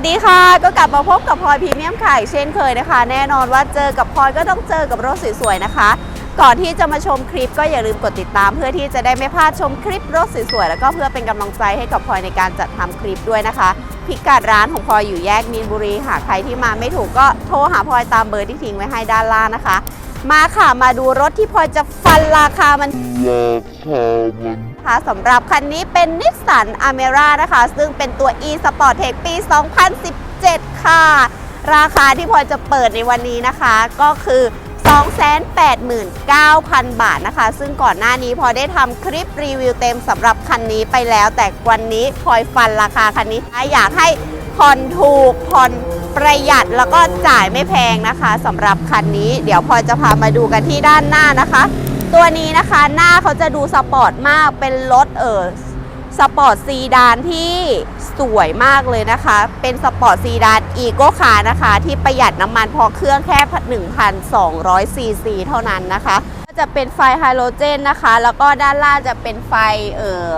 สดีค่ะ ก็กลับมาพบกับพลอยพรีเมียมค่ะอีกเช่นเคยนะคะ แน่นอนว่าเจอกับพลอยก็ต้องเจอกับรถสวยๆนะคะ ก่อนที่จะมาชมคลิปก็อย่าลืมกดติดตาม เพื่อที่จะได้ไม่พลาดชมคลิปรถสวยๆแล้วก็เพื่อเป็นกำลังใจให้กับพลอยในการจัดทำคลิปด้วยนะคะ พิกัดร้านของพลอยอยู่แยกมีนบุรีหากใครที่มาไม่ถูกก็โทรหาพลอยตามเบอร์ที่ทิ้งไว้ให้ด้านล่างนะคะ มาค่ะมาดูรถที่พลอยจะฟันราคามันค่ะสำหรับคันนี้เป็นนิสสันอเมร่านะคะ ซึ่งเป็นตัว e Sport Tech ปี 2017 ค่ะ ราคาที่พลอยจะเปิดในวันนี้นะคะ ก็คือ 289,000 บาทนะคะ ซึ่งก่อนหน้านี้พลอยได้ทำคลิปรีวิวเต็มสำหรับคันนี้ไปแล้ว แต่วันนี้พลอยฟันราคาคันนี้ อยากให้ผ่อนถูกผ่อน ประหยัดแล้วก็จ่ายไม่แพงนะคะสำหรับคันนี้ เดี๋ยวพอจะพามาดูกันที่ด้านหน้านะคะ ตัวนี้นะคะหน้าเขาจะดูสปอร์ตมากเป็นรถเออสปอร์ตซีดานที่สวยมากเลยนะคะ เป็นสปอร์ตซีดานอีโก้คานะคะ ที่ประหยัดน้ำมันพอเครื่องแค่ 1,200ซีซีเท่านั้นนะคะ ก็จะเป็นไฟไฮโดรเจนนะคะ แล้วก็ด้านล่างจะเป็นไฟเออ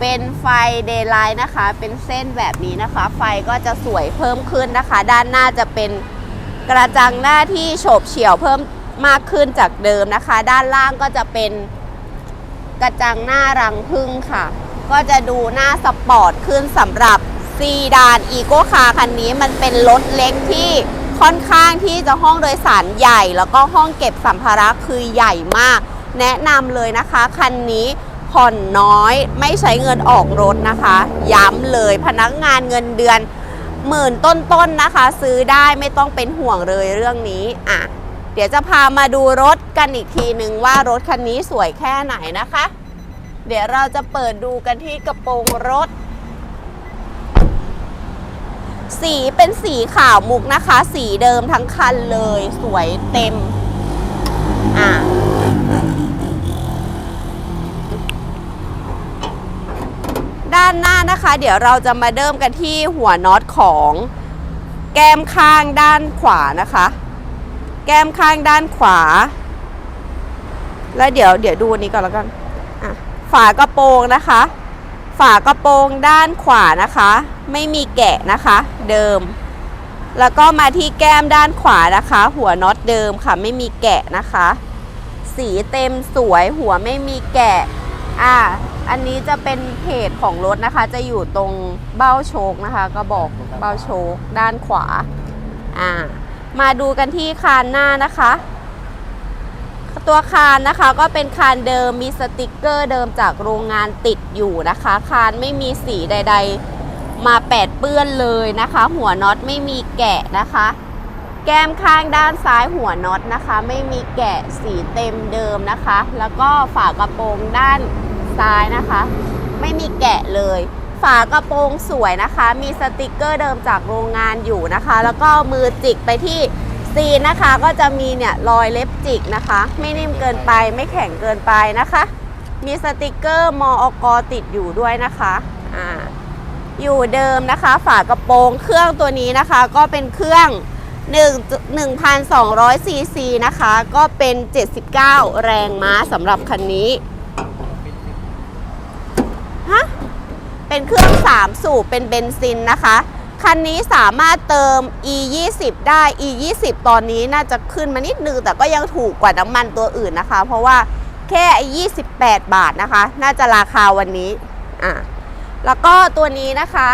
เป็นไฟเดย์ไลน์นะคะ เป็นเส้นแบบนี้นะคะ ไฟก็จะสวยเพิ่มขึ้นนะคะ ด้านหน้าจะเป็นกระจังหน้าที่โฉบเฉี่ยวเพิ่มมากขึ้นจากเดิมนะคะ ด้านล่างก็จะเป็นกระจังหน้ารังพึ่งค่ะ ก็จะดูหน้าสปอร์ตขึ้นสำหรับซีดานอีโก้คาคันนี้มันเป็นรถเล็กที่ค่อนข้างที่จะห้องโดยสารใหญ่ แล้วก็ห้องเก็บสัมภาระคือใหญ่มาก แนะนำเลยนะคะ คันนี้ ผ่อนน้อยไม่ใช้เงินออกรถนะคะ ย้ำเลยพนักงานเงินเดือนหมื่นต้นๆนะคะ ซื้อได้ไม่ต้องเป็นห่วงเลยเรื่องนี้อะเดี๋ยวจะพามาดูรถกันอีกทีหนึ่งว่ารถคันนี้สวยแค่ไหนนะคะ เดี๋ยวเราจะเปิดดูกันที่กระโปรงรถ สีเป็นสีขาวมุกนะคะ สีเดิมทั้งคันเลย สวยเต็ม อะ ด้านหน้านะคะ เดี๋ยวเราจะมาเริ่มกันที่หัวน็อตของแก้มข้างด้านขวานะคะ แก้มข้างด้านขวา แล้วเดี๋ยวเดี๋ยวดูอันนี้ก่อนแล้วกันอะฝากระโปรงนะคะ ฝากระโปรงด้านขวานะคะ ไม่มีแกะนะคะ เดิม แล้วก็มาที่แก้มด้านขวานะคะ หัวน็อตเดิมค่ะ ไม่มีแกะนะคะ สีเต็มสวยหัวไม่มีแกะอ่า อันนี้จะเป็นเพจของรถนะคะ จะอยู่ตรงเบ้าโชคนะคะ ก็บอกเบ้าโชคด้านขวา อ่า มาดูกันที่คานหน้านะคะ ตัวคานนะคะก็เป็นคานเดิมมีสติกเกอร์เดิมจากโรงงานติดอยู่นะคะ คานไม่มีสีใด ๆ มาแปดเปื้อนเลยนะคะ หัวน็อตไม่มีแกะนะคะ แก้มข้างด้านซ้ายหัวน็อตนะคะ ไม่มีแกะสีเต็มเดิมนะคะ แล้วก็ฝากระโปรงด้าน ซ้ายนะคะ ไม่มีแกะเลย ฝากระโปรงสวยนะคะ มีสติกเกอร์เดิมจากโรงงานอยู่นะคะ แล้วก็มือจิกไปที่ซีนะคะ ก็จะมีเนี่ยรอยเล็บจิกนะคะ ไม่นิ่มเกินไปไม่แข็งเกินไปนะคะ มีสติกเกอร์มอกติดอยู่ด้วยนะคะอ่าอยู่เดิมนะคะ ฝากระโปรงเครื่องตัวนี้นะคะ ก็เป็นเครื่อง1 1,200ซีซีนะคะ ก็เป็น 79 แรงม้าสำหรับคันนี้ฮะ เป็นเครื่อง 3 สูบเป็นเบนซินนะคะ คันนี้สามารถเติม e 2 0ได้ e 2 0ตอนนี้น่าจะขึ้นมานิดนึง แต่ก็ยังถูกกว่าน้ำมันตัวอื่นนะคะ เพราะว่าแค่ไอ้28 บาทนะคะ น่าจะราคาวันนี้อะแล้วก็ตัวนี้นะคะ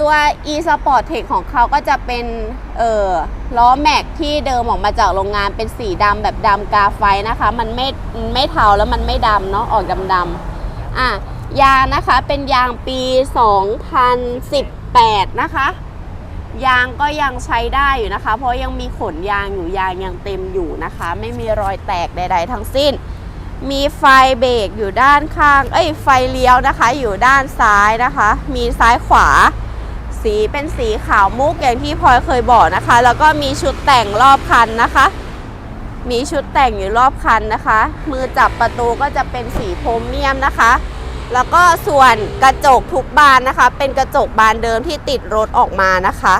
ตัว e sport tech ของเขาก็จะเป็นเอ่อล้อแม็กที่เดิมออกมาจากโรงงานเป็นสีดำแบบดำกาไฟนะคะ มันไม่ไม่เทาแล้วมันไม่ดำเนาะออกดำดำๆ อะยางนะคะเป็นยางปี 2018 นะคะ ยางก็ยังใช้ได้อยู่นะคะ เพราะยังมีขนยางอยู่ยางยังเต็มอยู่นะคะ ไม่มีรอยแตกใด ๆ ทั้งสิ้น มีไฟเบรกอยู่ด้านข้าง เอ้ยไฟเลี้ยวนะคะ อยู่ด้านซ้ายนะคะ มีซ้ายขวา สีเป็นสีขาวมุกอย่างที่พลอยเคยบอกนะคะ แล้วก็มีชุดแต่งรอบคันนะคะ มีชุดแต่งอยู่รอบคันนะคะ มือจับประตูก็จะเป็นสีโพรเมียมนะคะ แล้วก็ส่วนกระจกทุกบานนะคะ เป็นกระจกบานเดิมที่ติดรถออกมานะคะ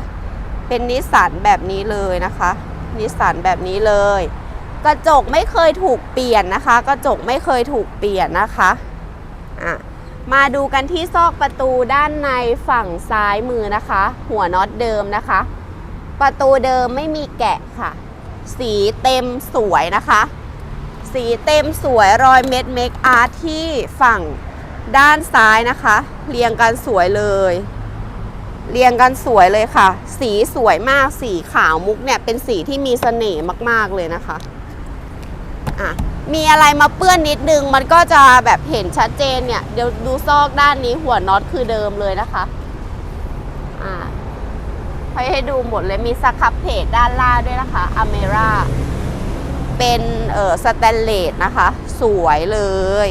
เป็นนิสสันแบบนี้เลยนะคะ นิสสันแบบนี้เลย กระจกไม่เคยถูกเปลี่ยนนะคะ กระจกไม่เคยถูกเปลี่ยนนะคะอะมาดูกันที่ซอกประตูด้านในฝั่งซ้ายมือนะคะ หัวน็อตเดิมนะคะ ประตูเดิมไม่มีแกะค่ะ สีเต็มสวยนะคะ สีเต็มสวยรอยเม็ดเมคอาร์ที่ฝั่งด้านซ้ายนะคะ เรียงกันสวยเลย เรียงกันสวยเลยค่ะ สีสวยมากสีขาวมุกเนี่ยเป็นสีที่มีเสน่ห์มาก ๆ เลยนะคะอะมีอะไรมาเปื้อนนิดนึงมันก็จะแบบเห็นชัดเจนเนี่ย เดี๋ยวดูซอกด้านนี้หัวน็อตคือเดิมเลยนะคะ อ่า ให้ให้ดูหมดเลยมีสครับเพจด้านล่างด้วยนะคะอเมร่าเป็นเอ่อสแตนเลสนะคะ สวยเลย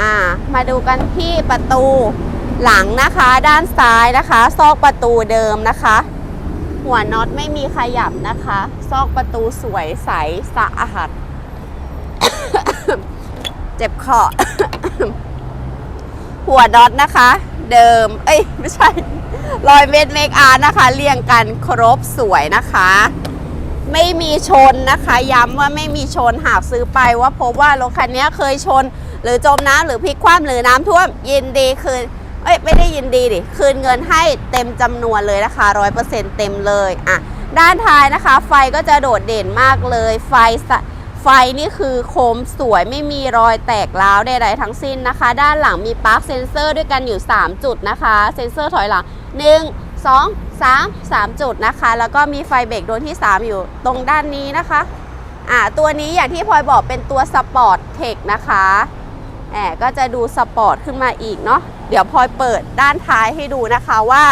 อ่า มาดูกันที่ประตูหลังนะคะด้านซ้ายนะคะ ซอกประตูเดิมนะคะ หัวน็อตไม่มีขยับนะคะ ซอกประตูสวยใสสะอาดเจ็บคอหัวน็อตนะคะ เดิม เอ้ย ไม่ใช่ รอยเม็ดเมคอาร์นะคะ เรียงกันครบสวยนะคะ ไม่มีชนนะคะ ย้ำว่าไม่มีชนหากซื้อไปว่าพบว่ารถคันนี้เคยชน หรือจมน้ำหรือพลิกคว่ำหรือน้ำท่วม ยินดีคืนเอ้ยไม่ได้ยินดีดิคืนเงินให้เต็มจำนวนเลยนะคะร้อยเปอร์เซ็นต์เต็มเลยอะด้านท้ายนะคะ ไฟก็จะโดดเด่นมากเลย ไฟไฟนี่คือโคมสวยไม่มีรอยแตกร้าวใดๆทั้งสิ้นนะคะ ด้านหลังมีปลั๊กเซนเซอร์ด้วยกันอยู่ 3 จุดนะคะ เซนเซอร์ถอยหลัง 1 2 3 3 จุดนะคะ แล้วก็มีไฟเบรกดวงที่ 3 อยู่ตรงด้านนี้นะคะอ่าตัวนี้อย่างที่พลอยบอกเป็นตัวสปอร์ตเทคนะคะแอบก็จะดูสปอร์ตขึ้นมาอีกเนาะเดี๋ยวพลอยเปิดด้านท้ายให้ดูนะคะว่า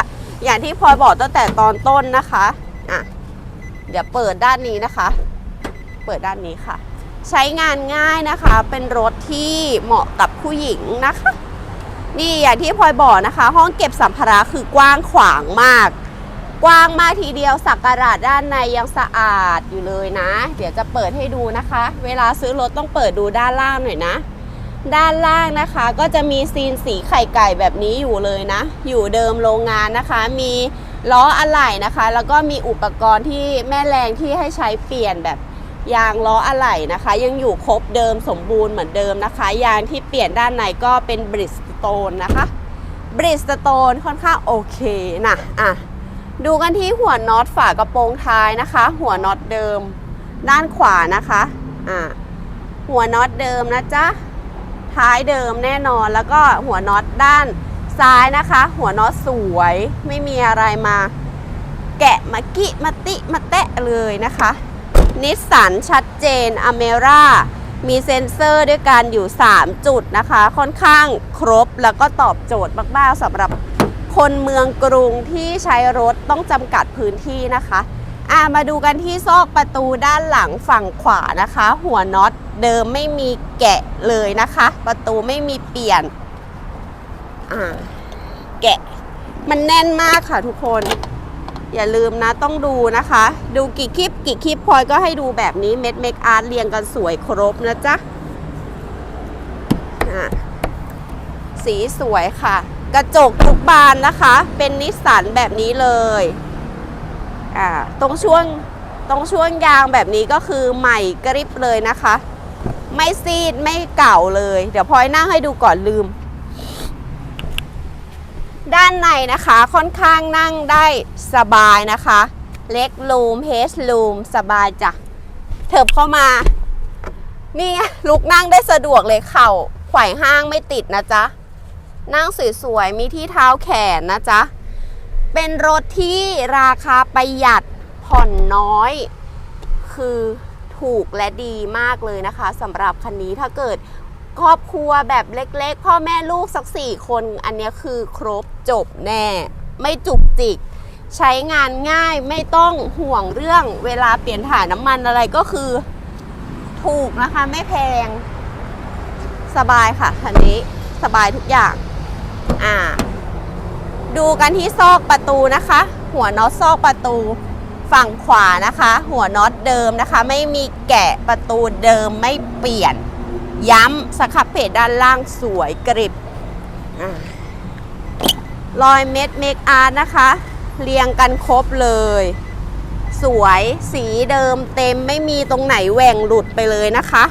อย่างที่พลอยบอกตั้งแต่ตอนต้นนะคะอะเดี๋ยวเปิดด้านนี้นะคะ เปิดด้านนี้ค่ะ ใช้งานง่ายนะคะ เป็นรถที่เหมาะกับผู้หญิงนะคะ นี่อย่างที่พลอยบอกนะคะ ห้องเก็บสัมภาระคือกว้างขวางมาก กว้างมากทีเดียวสักการะด้านในยังสะอาดอยู่เลยนะ เดี๋ยวจะเปิดให้ดูนะคะ เวลาซื้อรถต้องเปิดดูด้านล่างหน่อยนะ ด้านล่างนะคะก็จะมีซีนสีไข่ไก่แบบนี้อยู่เลยนะ อยู่เดิมโรงงานนะคะ มีล้ออะไหล่นะคะ แล้วก็มีอุปกรณ์ที่แม่แรงที่ให้ใช้เปลี่ยนแบบยางล้ออะไหล่นะคะ ยังอยู่ครบเดิมสมบูรณ์เหมือนเดิมนะคะ ยางที่เปลี่ยนด้านในก็เป็นบริส โตนนะคะบริสโตนค่อนข้างโอเคนะอะดูกันที่หัวน็อตฝากระโปรงท้ายนะคะ หัวน็อตเดิมด้านขวานะคะอะหัวน็อตเดิมนะจ๊ะท้ายเดิมแน่นอนแล้วก็หัวน็อตด้านซ้ายนะคะ หัวน็อตสวยไม่มีอะไรมา แกะมากิมาติมาแตะเลยนะคะ นิสสันชัดเจนอเมร่า มีเซ็นเซอร์ด้วยกันอยู่ 3 จุดนะคะ ค่อนข้างครบแล้วก็ตอบโจทย์มากๆสำหรับคนเมืองกรุงที่ใช้รถต้องจำกัดพื้นที่นะคะอะมาดูกันที่ซอกประตูด้านหลังฝั่งขวานะคะ หัวน็อตเดิมไม่มีแกะเลยนะคะ ประตูไม่มีเปลี่ยนอ่าแกะมันแน่นมากค่ะทุกคน อย่าลืมนะต้องดูนะคะ ดูกี่คลิปกี่คลิปพลอยก็ให้ดูแบบนี้เม็ดเมคอาร์ตเรียงกันสวยครบนะจ๊ะอะสีสวยค่ะ กระจกทุกบานนะคะ เป็นนิสสันแบบนี้เลยอ่าตรงช่วงตรงช่วงยางแบบนี้ก็คือใหม่กริบเลยนะคะ ไม่ซีดไม่เก่าเลย เดี๋ยวพลอยนั่งให้ดูก่อนลืม ด้านในนะคะค่อนข้างนั่งได้สบายนะคะ เล็กลูมเฮสลูมสบายจ้ะเถิบเข้ามานี่ลุกนั่งได้สะดวกเลยเข่าไขว่ห้างไม่ติดนะจ๊ะ นั่งสวยๆ มีที่เท้าแขนนะจ๊ะ เป็นรถที่ราคาประหยัดผ่อนน้อย คือถูกและดีมากเลยนะคะสำหรับคันนี้ถ้าเกิด ครอบครัวแบบเล็ก ๆ พ่อแม่ลูกสักสี่คน อันนี้คือครบจบแน่ ไม่จุกจิก ใช้งานง่ายไม่ต้องห่วงเรื่องเวลาเปลี่ยนถ่ายน้ำมันอะไรก็คือ ถูกนะคะไม่แพง สบายค่ะคันนี้สบายทุกอย่างอ่า ดูกันที่ซอกประตูนะคะ หัวน็อตซอกประตูฝั่งขวานะคะ หัวน็อตเดิมนะคะ ไม่มีแกะประตูเดิมไม่เปลี่ยน ย้ำสครับเพจด้านล่างสวยกริบรอยเม็ดเมคอาร์ตนะคะ เรียงกันครบเลย สวยสีเดิมเต็มไม่มีตรงไหนแหว่งหลุดไปเลยนะคะ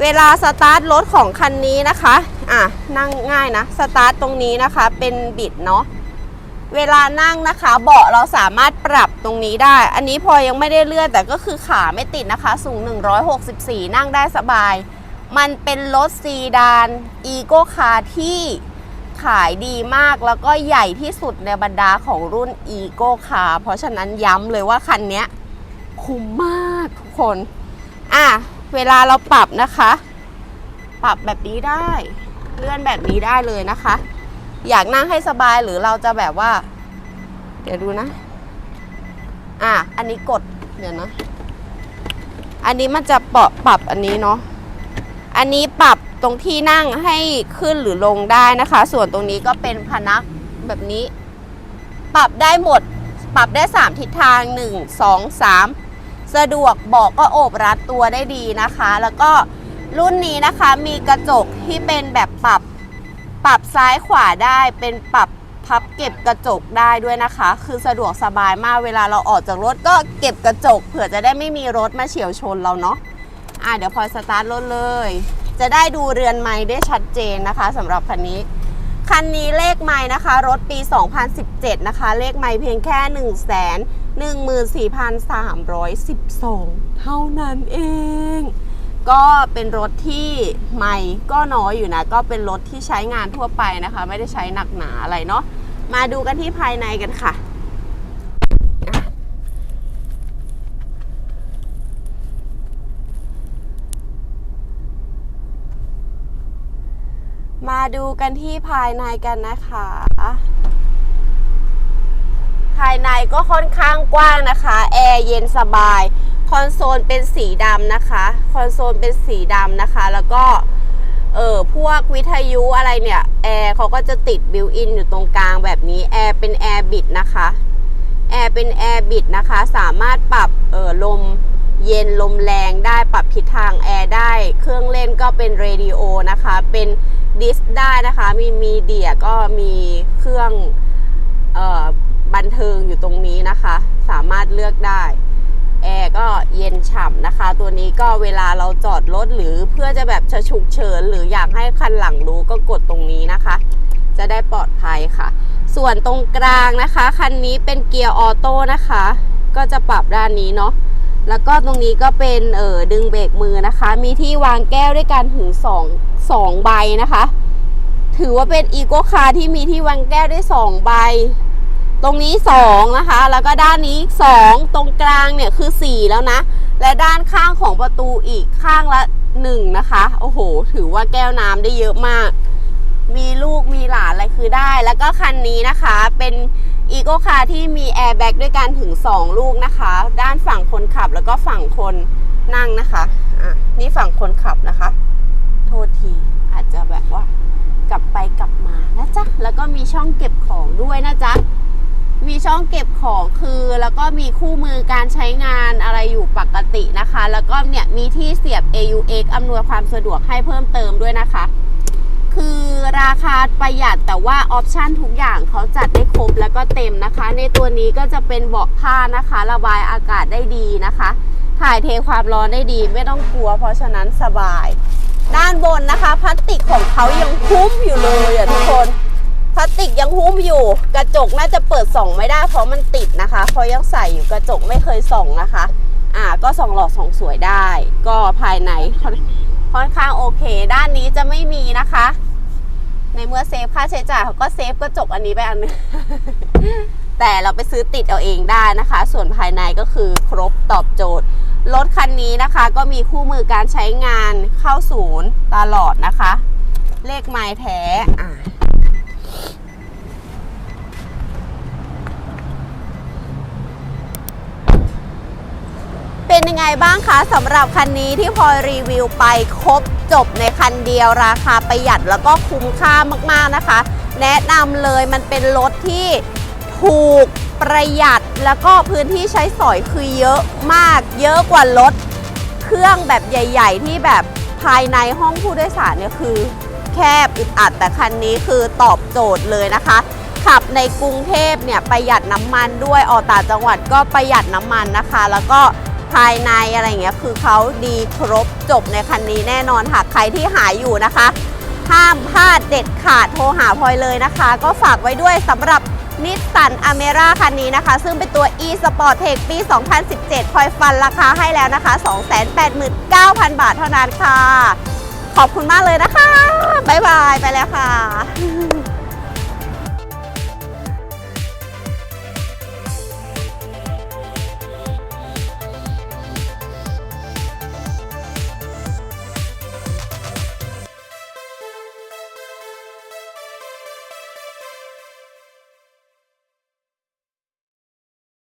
เวลาสตาร์ทรถของคันนี้นะคะ อะ นั่งง่ายนะ สตาร์ทตรงนี้นะคะเป็นบิดเนาะเวลานั่งนะคะ เบาะเราสามารถปรับตรงนี้ได้ อันนี้พอยังไม่ได้เลื่อนแต่ก็คือขาไม่ติดนะคะ สูง 164 นั่งได้สบาย มันเป็นรถซีดานอีโกคาร์ที่ขายดีมากแล้วก็ใหญ่ที่สุดในบรรดาของรุ่นอีโกคาร์เพราะฉะนั้นย้ำเลยว่าคันนี้คุ้มมากทุกคน อะ เวลาเราปรับนะคะ ปรับแบบนี้ได้ เลื่อนแบบนี้ได้เลยนะคะ อยากนั่งให้สบายหรือเราจะแบบว่า เดี๋ยวดูนะ อะ อันนี้กด เดี๋ยวนะ อันนี้มันจะปรับปรับอันนี้เนาะ อันนี้ปรับตรงที่นั่งให้ขึ้นหรือลงได้นะคะ ส่วนตรงนี้ก็เป็นพนักแบบนี้ ปรับได้หมด ปรับได้ 3 ทิศทาง 1 2 3 สะดวกเบอกก็โอบรัดตัวได้ดีนะคะ แล้วก็รุ่นนี้นะคะมีกระจกที่เป็นแบบปรับ ปรับซ้ายขวาได้เป็นปรับพับเก็บกระจกได้ด้วยนะคะ คือสะดวกสบายมากเวลาเราออกจากรถก็เก็บกระจก เผื่อจะได้ไม่มีรถมาเฉียวชนเราเนาะ อะเดี๋ยวพลอยสตาร์ทรถเลย จะได้ดูเรือนไม้ได้ชัดเจนนะคะสำหรับคันนี้ คันนี้เลขไม้นะคะ รถปี 2017 นะคะ เลขไม้เพียงแค่ 1 1 1 4 3 1 2 เท่านั้นเอง ก็เป็นรถที่ใหม่ก็น้อยอยู่นะ ก็เป็นรถที่ใช้งานทั่วไปนะคะ ไม่ได้ใช้หนักหนาอะไรเนาะมาดูกันที่ภายในกันค่ะ มาดูกันที่ภายในกันนะคะ ภายในก็ค่อนข้างกว้างนะคะ แอร์เย็นสบาย คอนโซลเป็นสีดำนะคะ คอนโซลเป็นสีดำนะคะ แล้วก็เออพวกวิทยุอะไรเนี่ย แอร์เขาก็จะติดบิวอินอยู่ตรงกลางแบบนี้ แอร์เป็นแอร์บิดนะคะ แอร์เป็นแอร์บิดนะคะ สามารถปรับเออลมเย็นลมแรงได้ปรับทิศทางแอร์ได้ เครื่องเล่นก็เป็นเรดิโอนะคะ เป็น ดิสได้นะคะ มีมีเดียก็มีเครื่องออบันเทิงอยู่ตรงนี้นะคะ สามารถเลือกได้แอร์ก็เย็นฉ่ำนะคะ ตัวนี้ก็เวลาเราจอดรถหรือเพื่อจะแบบจะฉุกเฉินหรืออยากให้คันหลังรู้ก็กดตรงนี้นะคะ จะได้ปลอดภัยค่ะ ส่วนตรงกลางนะคะ คันนี้เป็นเกียร์ออโต้นะคะ ก็จะปรับด้านนี้เนาะ แล้วก็ตรงนี้ก็เป็นเออดึงเบรกมือนะคะ มีที่วางแก้วด้วยกันถึง2 2ใบนะคะ ถือว่าเป็นอีโกคาร์ที่มีที่วางแก้วได้ 2 ใบ ตรงนี้ 2 นะคะ แล้วก็ด้านนี้ 2 ตรงกลางเนี่ยคือ 4 แล้วนะ และด้านข้างของประตูอีกข้างละ 1 นะคะ โอ้โห ถือว่าแก้วน้ำได้เยอะมาก มีลูกมีหลานอะไรคือได้ แล้วก็คันนี้นะคะเป็น อีโกคาร์ที่มีแอร์แบ็กด้วยกันถึง 2 ลูกนะคะ ด้านฝั่งคนขับแล้วก็ฝั่งคนนั่งนะคะอะนี่ฝั่งคนขับนะคะ โทษทีอาจจะแบบว่ากลับไปกลับมานะจ๊ะแล้วก็มีช่องเก็บของด้วยนะจ๊ะมีช่องเก็บของคือแล้วก็มีคู่มือการใช้งานอะไรอยู่ปกตินะคะ แล้วก็เนี่ยมีที่เสียบ AUX อำนวยความสะดวกให้เพิ่มเติมด้วยนะคะ คือราคาประหยัดแต่ว่าออปชันทุกอย่างเขาจัดได้ครบแล้วก็เต็มนะคะ ในตัวนี้ก็จะเป็นเบาะผ้านะคะ ระบายอากาศได้ดีนะคะ ถ่ายเทความร้อนได้ดีไม่ต้องกลัว เพราะฉะนั้นสบาย ด้านบนนะคะ พลาสติกของเขายังคุ้มอยู่เลยอะทุกคนพลาสติกยังหุ้มอยู่ กระจกน่าจะเปิดส่องไม่ได้เพราะมันติดนะคะเพราะยังใส่อยู่กระจกไม่เคยส่องนะคะ อ่าก็ส่องหลอดส่องสวยได้ ก็ภายในค่อนข้างโอเค ด้านนี้จะไม่มีนะคะ ในเมื่อเซฟค่าใช้จ่ายเขาก็เซฟก็จบอันนี้ไปอันนึงแต่เราไปซื้อติดเอาเองได้นะคะ ส่วนภายในก็คือครบตอบโจทย์ รถคันนี้นะคะ ก็มีคู่มือการใช้งานเข้าศูนย์ตลอดนะคะ เลขไม้แท้อ่า เป็นยังไงบ้างคะสำหรับคันนี้ที่พลอยรีวิวไปครบจบในคันเดียวราคาประหยัดแล้วก็คุ้มค่ามากๆนะคะ แนะนำเลยมันเป็นรถที่ถูกประหยัดแล้วก็พื้นที่ใช้สอยคือเยอะมาก เยอะกว่ารถเครื่องแบบใหญ่ ๆ ที่แบบภายในห้องผู้โดยสารเนี่ยคือ แคบอึดอัดแต่คันนี้คือตอบโจทย์เลยนะคะ ขับในกรุงเทพเนี่ยประหยัดน้ำมันด้วยออกต่างจังหวัดก็ประหยัดน้ำมันนะคะ แล้วก็ ภายในอะไรอย่างเงี้ยคือเขาดีครบจบในคันนี้แน่นอนหากใครที่หาอยู่นะคะ ห้ามพลาดเด็ดขาดโทรหาพลอยเลยนะคะ ก็ฝากไว้ด้วยสำหรับนิสสันอเมร่าคันนี้นะคะ ซึ่งเป็นตัว e sport tech ปี 2017 พลอยฟันราคาให้แล้วนะคะ 289,000 บาทเท่านั้นค่ะ ขอบคุณมากเลยนะคะ บ๊ายบาย ไปแล้วค่ะ